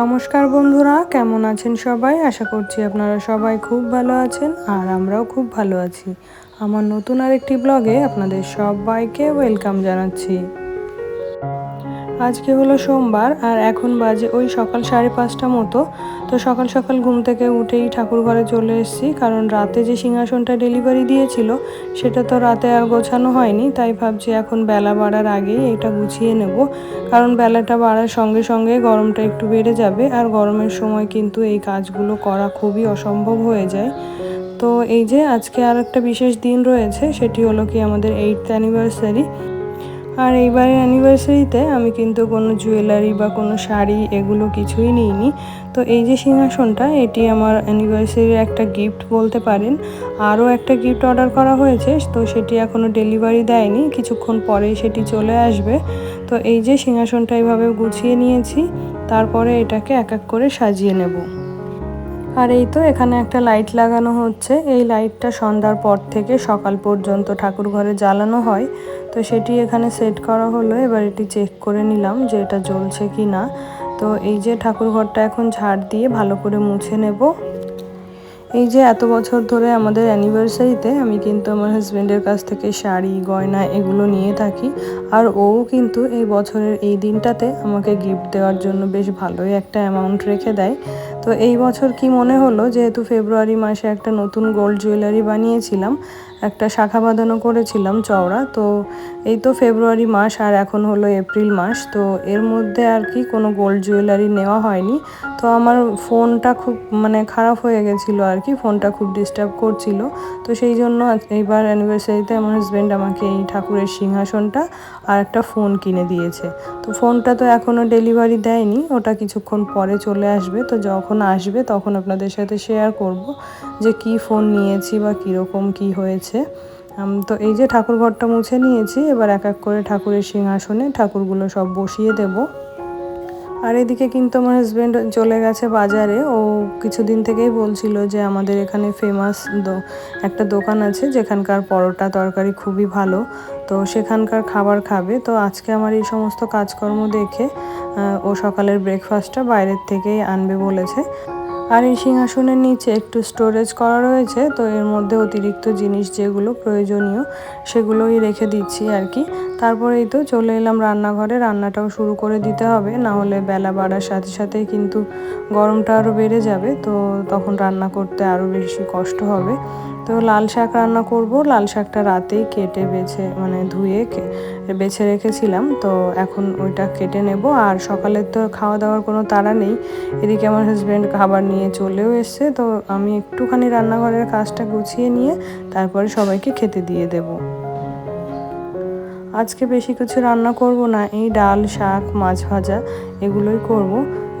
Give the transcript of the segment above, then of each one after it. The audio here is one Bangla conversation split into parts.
নমস্কার বন্ধুরা, কেমন আছেন সবাই? আশা করছি আপনারা সবাই খুব ভালো আছেন আর আমরাও খুব ভালো আছি। আমার নতুন আরেকটি ব্লগে আপনাদের সবাইকে ওয়েলকাম জানাচ্ছি। আজকে হলো সোমবার আর এখন বাজে ওই সকাল সাড়ে পাঁচটা মতো। তো সকাল সকাল ঘুম থেকে উঠেই ঠাকুর ঘরে চলে এসেছি, কারণ রাতে যে সিংহাসনটা ডেলিভারি দিয়েছিল, সেটা তো রাতে আর গোছানো হয়নি, তাই ভাবছি এখন বেলা বাড়ার আগেই এটা গুছিয়ে নেব। কারণ বেলাটা বাড়ার সঙ্গে সঙ্গে গরমটা একটু বেড়ে যাবে, আর গরমের সময় কিন্তু এই কাজগুলো করা খুবই অসম্ভব হয়ে যায়। তো এই যে আজকে আর একটা বিশেষ দিন রয়েছে, সেটি হলো কি আমাদের এইট অ্যানিভার্সারি আর এইবারের অ্যানিভার্সারিতে আমি কিন্তু কোনো জুয়েলারি বা কোনো শাড়ি এগুলো কিছুই নিইনি। তো এই যে সিংহাসনটা, এটি আমার অ্যানিভার্সারির একটা গিফট বলতে পারেন। আরও একটা গিফট অর্ডার করা হয়েছে, তো সেটি এখনও ডেলিভারি দেয়নি। কিছুক্ষণ পরেই সেটি চলে আসবে। তো এই যে সিংহাসনটা এইভাবে গুছিয়ে নিয়েছি, তারপরে এটাকে এক এক করে সাজিয়ে নেব। আর এই তো এখানে একটা লাইট লাগানো হচ্ছে। এই লাইটটা সন্ধ্যার পর থেকে সকাল পর্যন্ত ঠাকুর ঘরে জ্বালানো হয়। তো সেটি এখানে সেট করা হলো। এবার এটি চেক করে নিলাম যে এটা জ্বলছে কি না তো এই যে ঠাকুর ঘরটা এখন ঝাড় দিয়ে ভালো করে মুছে নেব। এই যে এত বছর ধরে আমাদের অ্যানিভার্সারিতে আমি কিন্তু আমার হাজব্যান্ডের কাছ থেকে শাড়ি, গয়না এগুলো নিয়ে থাকি। আর ও কিন্তু এই বছরের এই দিনটাতে আমাকে গিফট দেওয়ার জন্য বেশ ভালোই একটা অ্যামাউন্ট রেখে দেয়। তো এই বছর কি মনে হলো? যেহেতু ফেব্রুয়ারি মাসে একটা নতুন গোল্ড জুয়েলারি বানিয়েছিলাম একটা শাখা বাঁধানো করেছিলাম চওড়া, তো এই তো ফেব্রুয়ারি মাস আর এখন হলো এপ্রিল মাস, তো এর মধ্যে আর কি কোনো গোল্ড জুয়েলারি নেওয়া হয়নি। তো আমার ফোনটা খুব মানে খারাপ হয়ে গেছিল আর কি, ফোনটা খুব ডিস্টার্ব করছিল। তো সেই জন্য এইবার অ্যানিভার্সারিতে আমার হাজব্যান্ড আমাকে এই ঠাকুরের সিংহাসনটা আর একটা ফোন কিনে দিয়েছে। তো ফোনটা তো এখনও ডেলিভারি দেয়নি, ওটা কিছুক্ষণ পরে চলে আসবে, তো যখন আসবে তখন আপনাদের সাথে শেয়ার করব যে কি ফোন নিয়েছি বা কীরকম কি হয়েছে। তো এই যে ঠাকুর ঘরটা মুছে নিয়েছি, এবার এক এক করে ঠাকুরের সিংহাসনে ঠাকুরগুলো সব বসিয়ে দেবো। আর এদিকে কিন্তু আমার হাজব্যান্ড চলে গেছে বাজারে। ও কিছুদিন থেকেই বলছিল যে আমাদের এখানে ফেমাস একটা দোকান আছে, যেখানকার পরোটা তরকারি খুবই ভালো। তো সেখানকার খাবার খাবে। তো আজকে আমার এই সমস্ত কাজকর্ম দেখে ও সকালের ব্রেকফাস্টটা বাইরের থেকেই আনবে বলেছে। আর এই সিংহাসনের নিচে একটু স্টোরেজ করা রয়েছে, তো এর মধ্যে অতিরিক্ত জিনিস যেগুলো প্রয়োজনীয় সেগুলোই রেখে দিচ্ছি আর কি। তারপরেই তো চলে এলাম রান্নাঘরে, রান্নাটাও শুরু করে দিতে হবে, না হলে বেলা বাড়ার সাথে সাথে কিন্তু গরমটা আরও বেড়ে যাবে, তো তখন রান্না করতে আরও বেশি কষ্ট হবে। তো লাল শাক রান্না করব। লাল শাকটা রাতেই কেটে বেছে মানে ধুয়ে বেছে রেখেছিলাম। তো এখন ওইটা কেটে নেব। আর সকালে তো খাওয়া দাওয়ার কোনো তাড়া নেই। এদিকে আমার হাজব্যান্ড খাবার নিয়ে চলেও এসছে। তো আমি একটুখানি রান্নাঘরের কাজটা গুছিয়ে নিয়ে তারপরে সবাইকে খেতে দিয়ে দেবো। আজকে বেশি কিছু রান্না করব না, এই ডাল, শাক, মাছ ভাজা এগুলোই করব।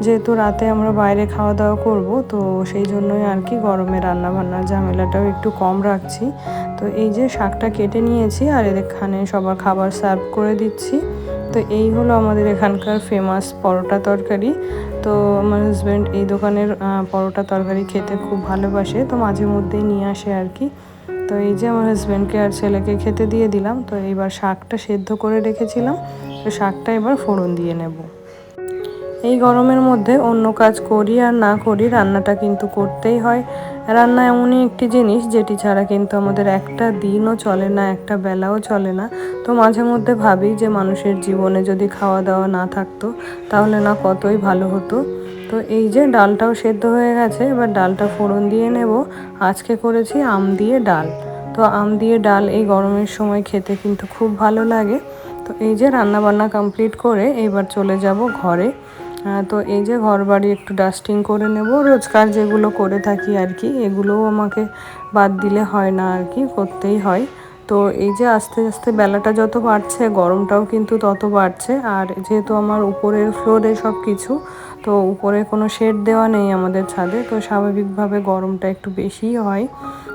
যেহেতু রাতে আমরা বাইরে খাওয়া দাওয়া করব, তো সেই জন্যই আর কি গরমে রান্না বান্নার ঝামেলাটাও একটু কম রাখছি। তো এই যে শাকটা কেটে নিয়েছি আর এখানে সবার খাবার সার্ভ করে দিচ্ছি। তো এই হলো আমাদের এখানকার ফেমাস পরোটা তরকারি। তো আমার হাজব্যান্ড এই দোকানের পরোটা তরকারি খেতে খুব ভালোবাসে, তো মাঝে মধ্যেই নিয়ে আসে আর কি। তো এই যে আমার হাজব্যান্ডকে আর ছেলেকে খেতে দিয়ে দিলাম, তো এইবার শাকটা সেদ্ধ করে রেখেছিলাম, তো শাকটা এবার ফোড়ন দিয়ে নেব। এই গরমের মধ্যে অন্য কাজ করি আর না করি, রান্নাটা কিন্তু করতেই হয়। রান্না এমনই একটি জিনিস, যেটি ছাড়া কিন্তু আমাদের একটা দিনও চলে না, একটা বেলাও চলে না। তো মাঝে মধ্যে ভাবি যে মানুষের জীবনে যদি খাওয়া দাওয়া না থাকতো, তাহলে না কতই ভালো হতো। তো এই যে ডালটাও সেদ্ধ হয়ে গেছে, এবার ডালটা ফোড়ন দিয়ে নেব। আজকে করেছি আম দিয়ে ডাল। তো আম দিয়ে ডাল এই গরমের সময় খেতে কিন্তু খুব ভালো লাগে। তো এই যে রান্না বান্না কমপ্লিট করে এবার চলে যাব ঘরে। তো এই যে ঘর বাড়ি একটু ডাস্টিং করে নেব। রোজকার যেগুলো করে থাকি আর কি, এগুলোও আমাকে বাদ দিলে হয় না আর কি, করতেই হয়। তো এই যে আস্তে আস্তে বেলাটা যত বাড়ছে, গরমটাও কিন্তু তত বাড়ছে। আর যেহেতু আমার উপরের ফ্লোরে সব কিছু তো উপরে কোনো শেড দেওয়া নেই আমাদের ছাদে, তো স্বাভাবিকভাবে গরমটা একটু বেশিই হয়।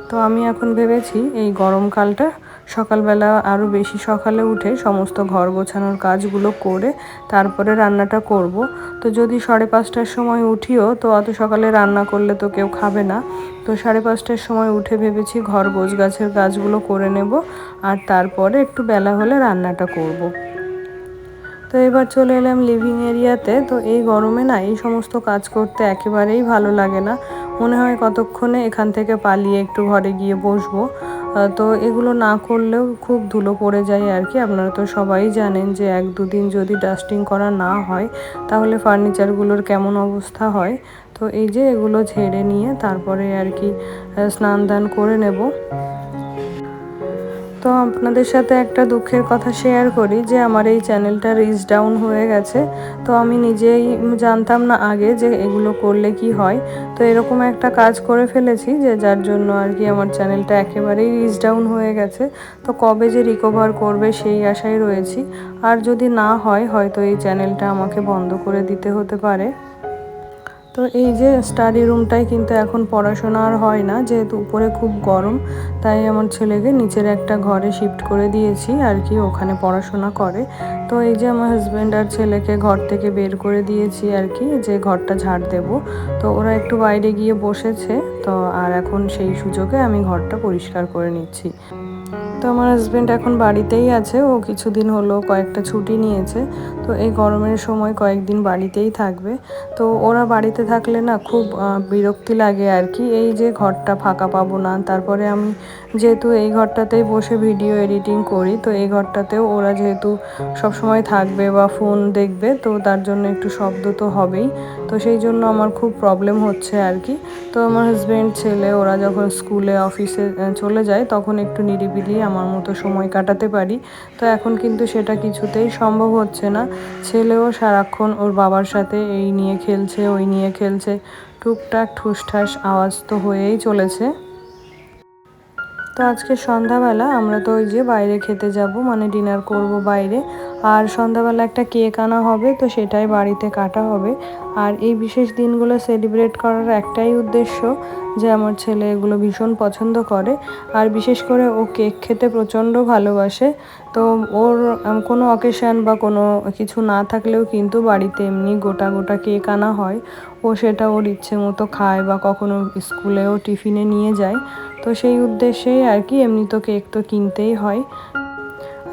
তো আমি এখন ভেবেছি এই গরমকালটা সকালবেলা আরও বেশি সকালে উঠে সমস্ত ঘর গোছানোর কাজগুলো করে তারপরে রান্নাটা করব। তো যদি সাড়ে পাঁচটার সময় উঠিও, তো অত সকালে রান্না করলে তো কেউ খাবে না। তো সাড়ে পাঁচটার সময় উঠে ভেবেছি ঘর গোছ গাছের কাজগুলো করে নেব, আর তারপরে একটু বেলা হলে রান্নাটা করব। তো এবার চলে এলাম লিভিং এরিয়াতে তো। এই গরমে না এই সমস্ত কাজ করতে একেবারেই ভালো লাগে না। মনে হয় কতক্ষণে এখান থেকে পালিয়ে একটু ঘরে গিয়ে বসবো। তো এগুলো না করলেও খুব ধুলো পড়ে যায় আর কি। আপনারা তো সবাই জানেন যে এক দুদিন যদি ডাস্টিং করা না হয়, তাহলে ফার্নিচারগুলোর কেমন অবস্থা হয়। তো এই যে এগুলো ঝেড়ে নিয়ে তারপরে আর কি স্নান দান করে নেব। তো আপনাদের সাথে একটা দুঃখের কথা শেয়ার করি যে আমার এই চ্যানেলটা রিচ ডাউন হয়ে গেছে। তো আমি নিজেই জানতাম না আগে যে এগুলো করলে কি হয়। তো এরকম একটা কাজ করে ফেলেছি যে যার জন্য আর কি আমার চ্যানেলটা একেবারেই রিচ ডাউন হয়ে গেছে। তো কবে যে রিকভার করবে সেই আশায় রয়েছি। আর যদি না হয়, হয়তো এই চ্যানেলটা আমাকে বন্ধ করে দিতে হতে পারে। তো এই যে স্টাডি রুমটাই কিন্তু এখন পড়াশোনা আর হয় না, যেহেতু উপরে খুব গরম, তাই আমার ছেলেকে নিচের একটা ঘরে শিফট করে দিয়েছি আর কি, ওখানে পড়াশোনা করে। তো এই যে আমার হাজব্যান্ড আর ছেলেকে ঘর থেকে বের করে দিয়েছি আর কি, যে ঘরটা ঝাড় দেব। তো ওরা একটু বাইরে গিয়ে বসেছে, তো আর এখন সেই সুযোগে আমি ঘরটা পরিষ্কার করে নিচ্ছি। তো আমার হাজব্যান্ড এখন বাড়িতেই আছে। ও কিছুদিন হলো কয়েকটা ছুটি নিয়েছে। তো এই গরমের সময় কয়েকদিন বাড়িতেই থাকবে। তো ওরা বাড়িতে থাকলে না খুব বিরক্তি লাগে আর কি এই যে ঘরটা ফাঁকা পাবো না, তারপরে আমি যেহেতু এই ঘরটাতেই বসে ভিডিও এডিটিং করি, তো এই ঘরটাতেও ওরা যেহেতু সবসময় থাকবে বা ফোন দেখবে, তো তার জন্য একটু শব্দ তো হবেই। তো সেই জন্য আমার খুব প্রবলেম হচ্ছে আর কি। তো আমার হাজব্যান্ড ছেলে, ওরা যখন স্কুলে অফিসে চলে যায়, তখন একটু নিরিবিলি আমার মতো সময় কাটাতে পারি। তো এখন কিন্তু সেটা কিছুতেই সম্ভব হচ্ছে না। ছেলেও সারাক্ষণ ওর বাবার সাথে এই নিয়ে খেলছে, ওই নিয়ে খেলছে। টুকটাক ঠুসঠাস আওয়াজ তো হয়েই চলেছে। তো আজকে সন্ধ্যাবেলা আমরা তো ওই যে বাইরে খেতে যাব মানে ডিনার করব বাইরে। আর সন্ধ্যাবেলা একটা কেক আনা হবে, তো সেটাই বাড়িতে কাটা হবে। আর এই বিশেষ দিনগুলো সেলিব্রেট করার একটাই উদ্দেশ্য যে আমার ছেলে এগুলো ভীষণ পছন্দ করে। আর বিশেষ করে ও কেক খেতে প্রচণ্ড ভালোবাসে, তো ওর কোনো অকেশান বা কোনো কিছু না থাকলেও কিন্তু বাড়িতে এমনি গোটা গোটা কেক আনা হয়। ও সেটা ওর ইচ্ছে মতো খায় বা কখনো স্কুলেও টিফিনে নিয়ে যায়। তো সেই উদ্দেশ্যেই আর কি এমনি তো কেক তো কিনতেই হয়।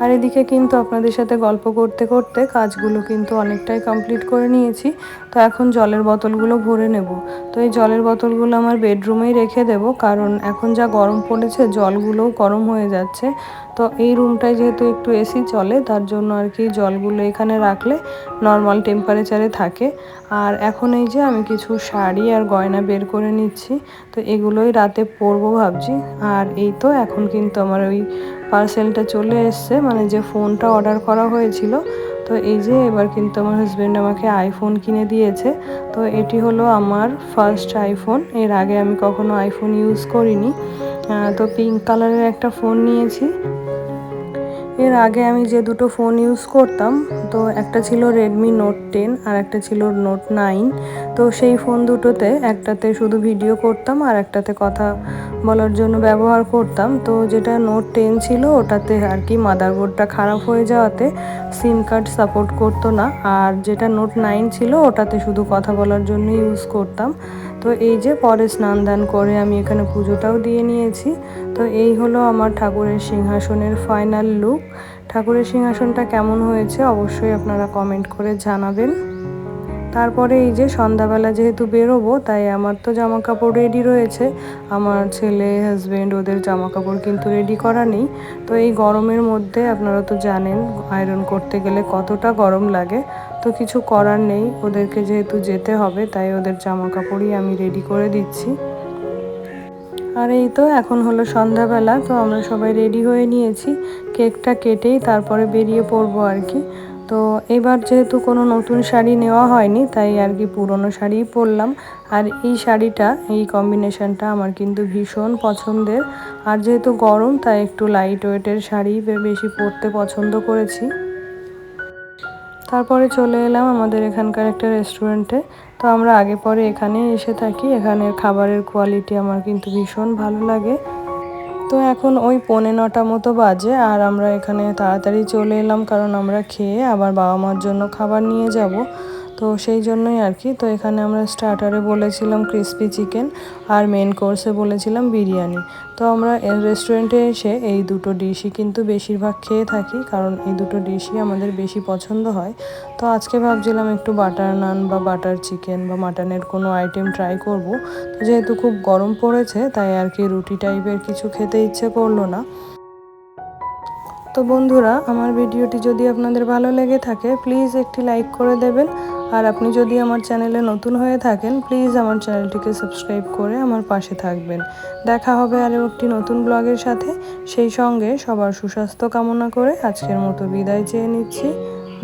আর এদিকে কিন্তু আপনাদের সাথে গল্প করতে করতে কাজগুলো কিন্তু অনেকটাই কমপ্লিট করে নিয়েছি। তো এখন জলের বোতলগুলো ভরে নেব। তো এই জলের বোতলগুলো আমার বেডরুমেই রেখে দেব, কারণ এখন যা গরম পড়েছে জলগুলোও গরম হয়ে যাচ্ছে। তো এই রুমটায় যেহেতু একটু এসি চলে, তার জন্য আর কি জলগুলো এখানে রাখলে নর্মাল টেম্পারেচারে থাকে। আর এখন এই যে আমি কিছু শাড়ি আর গয়না বের করে নিচ্ছি, তো এগুলোই রাতে পরবো ভাবছি। আর এই তো এখন কিন্তু আমার ওই পার্সেলটা চলে এসছে মানে যে ফোনটা অর্ডার করা হয়েছিল। তো এই যে এবার কিন্তু আমার হাজব্যান্ড আমাকে আইফোন কিনে দিয়েছে। তো এটি হলো আমার ফার্স্ট আইফোন এর আগে আমি কখনো আইফোন ইউজ করিনি। তো পিঙ্ক কালারের একটা ফোন নিয়েছি। এর আগে আমি যে দুটো ফোন ইউজ করতাম, তো একটা ছিল রেডমি নোট টেন আর একটা ছিল নোট নাইন তো সেই ফোন দুটোতে একটাতে শুধু ভিডিও করতাম আর একটাতে কথা বলার জন্য ব্যবহার করতাম। তো যেটা নোট টেন ছিল, ওটাতে আর কি মাদারবোর্ডটা খারাপ হয়ে যাওয়াতে সিম কার্ড সাপোর্ট করতো না। আর যেটা নোট নাইন ছিল, ওটাতে শুধু কথা বলার জন্য ইউজ করতাম। তো এই যে পরে স্নান দান করে আমি এখানে পুজোটাও দিয়ে নিয়েছি। তো এই হলো আমার ঠাকুরের সিংহাসনের ফাইনাল লুক ঠাকুরের সিংহাসনটা কেমন হয়েছে অবশ্যই আপনারা কমেন্ট করে জানাবেন। তারপরে এই যে সন্ধ্যাবেলা যেহেতু বেরোবো, তাই আমার তো জামা কাপড় রেডি রয়েছে। আমার ছেলে হাজব্যান্ড ওদের জামা কাপড় কিন্তু রেডি করা নেই। তো এই গরমের মধ্যে আপনারা তো জানেন আয়রন করতে গেলে কতটা গরম লাগে। তো কিছু করার নেই, ওদেরকে যেহেতু যেতে হবে, তাই ওদের জামা কাপড়ই আমি রেডি করে দিচ্ছি। আর এই তো এখন হলো সন্ধ্যাবেলা, তো আমরা সবাই রেডি হয়ে নিয়েছি। কেকটা কেটেই তারপরে বেরিয়ে পড়ব আর কি। তো এবার যেহেতু কোনো নতুন শাড়ি নেওয়া হয়নি, তাই আর কি পুরনো শাড়িই পরলাম। আর এই শাড়িটা, এই কম্বিনেশনটা আমার কিন্তু ভীষণ পছন্দের। আর যেহেতু গরম, তাই একটু লাইট ওয়েটের শাড়ি বেশি পরতে পছন্দ করেছি। তারপরে চলে এলাম আমাদের এখানকার একটা রেস্টুরেন্টে তো আমরা আগে পরে এখানে এসে থাকি। এখানের খাবারের কোয়ালিটি আমার কিন্তু ভীষণ ভালো লাগে। তো এখন ওই পৌনে নটা মতো বাজে আর আমরা এখানে তাড়াতাড়ি চলে এলাম কারণ আমরা খেয়ে আবার বাবা মার জন্য খাবার নিয়ে যাব। তো সেই জন্যই আর কি, তো এখানে আমরা স্টার্টারে বলেছিলাম ক্রিসপি চিকেন আর মেন কোর্সে বলেছিলাম বিরিয়ানি। তো আমরা রেস্টুরেন্টে এসে এই দুটো ডিশই কিন্তু বেশিরভাগ খেয়ে থাকি, কারণ এই দুটো ডিশই আমাদের বেশি পছন্দ হয়। তো আজকে ভাবছিলাম একটু বাটার নান বা বাটার চিকেন বা মাটনের কোনো আইটেম ট্রাই করব। তো যেহেতু খুব গরম পড়েছে, তাই আর কি রুটি টাইপের কিছু খেতে ইচ্ছে করল না। তো বন্ধুরা, আমার ভিডিওটি যদি আপনাদের ভালো লেগে থাকে প্লিজ একটি লাইক করে দেবেন। আর আপনি যদি আমার চ্যানেলে নতুন হয়ে থাকেন প্লিজ আমার চ্যানেলটিকে সাবস্ক্রাইব করে আমার পাশে থাকবেন। দেখা হবে আরও একটি নতুন ব্লগের সাথে। সেই সঙ্গে সবার সুস্বাস্থ্য কামনা করে আজকের মতো বিদায় চেয়ে নিচ্ছি।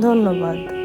ধন্যবাদ।